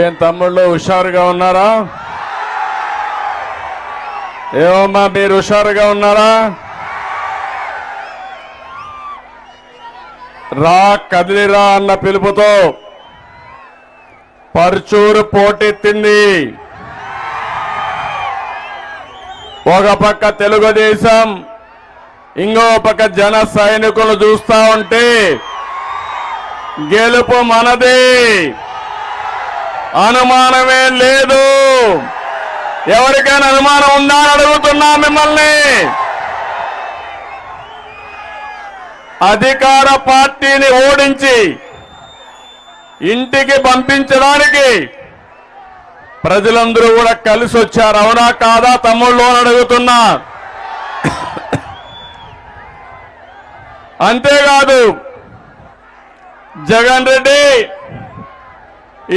ఏం తమ్ముళ్ళు హుషారుగా ఉన్నారా? ఏమమ్మా మీరు హుషారుగా ఉన్నారా? రా కదిలిరా అన్న పిలుపుతో పరుచూరు పోటెత్తింది ఒక పక్క తెలుగుదేశం ఇంకో పక్క జన సైనికులు చూస్తా ఉంటే గెలుపు మనది. అనుమానమే లేదు. ఎవరికైనా అనుమానం ఉందా అని అడుగుతున్నా మిమ్మల్ని. అధికార పార్టీని ఓడించి ఇంటికి పంపించడానికి ప్రజలందరూ కూడా కలిసి వచ్చారు. అవునా కాదా తమ్ముళ్ళు అని అడుగుతున్నా. అంతేకాదు జగన్ రెడ్డి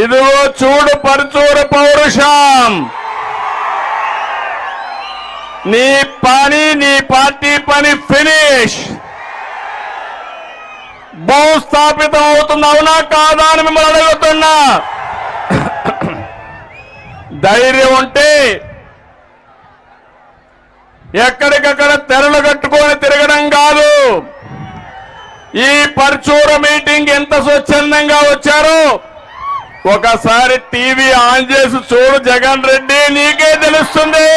ఇదిగో చూడు పరుచూరు పౌరుషం. నీ పని నీ పార్టీ పని ఫినిష్. భూస్థాపితం అవుతుంది అవునా కాదా అని మిమ్మల్ని అడుగుతున్నా. ధైర్యం ఉంటే ఎక్కడికక్కడ తెరలు కట్టుకొని తిరగడం కాదు. ఈ పర్చూర మీటింగ్ ఎంత స్వచ్ఛందంగా వచ్చారో ఒకసారి టీవీ ఆన్ చేసి చూడు జగన్ రెడ్డి నీకే తెలుస్తుంది.